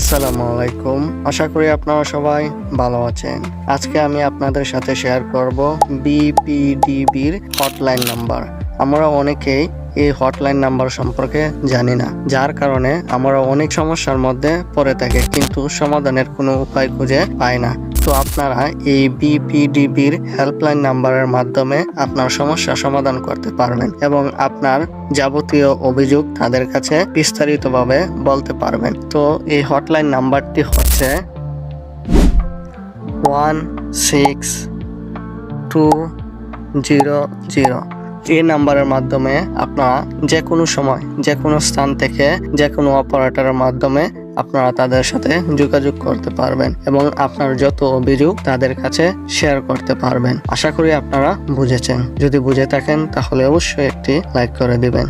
আসসালামু আলাইকুম। আশা করি আপনারা সবাই ভালো আছেন। আজকে আমি আপনাদের সাথে শেয়ার করব বিপিডিবির হটলাইন নাম্বার আমরা অনেকেই এই হটলাইন নাম্বার সম্পর্কে জানি না। যার কারণে আমরা অনেক সমস্যার মধ্যে পড়ে থাকি, কিন্তু সমাধানের কোনো উপায় খুঁজে পাই না। তো আপনারা এই বিপিডিবির হেল্পলাইন নাম্বারের মাধ্যমে আপনার সমস্যা সমাধান করতে পারবেন এবং আপনার যাবতীয় অভিযোগ তাদের কাছে বিস্তারিতভাবে বলতে পারবেন। তো এই হটলাইন নাম্বারটি হচ্ছে one six two zero zero এই নাম্বারের মাধ্যমে আপনারা যে কোনো সময় যে কোনো স্থান থেকে যে কোনো অপারেটরের মাধ্যমে আপনারা তাদের সাথে যোগাযোগ করতে পারবেন এবং আপনার যত অভিযোগ তাদের কাছে শেয়ার করতে পারবেন। আশা করি আপনারা বুঝেছেন। যদি বুঝে থাকেন তাহলে অবশ্যই একটি লাইক করে দিবেন।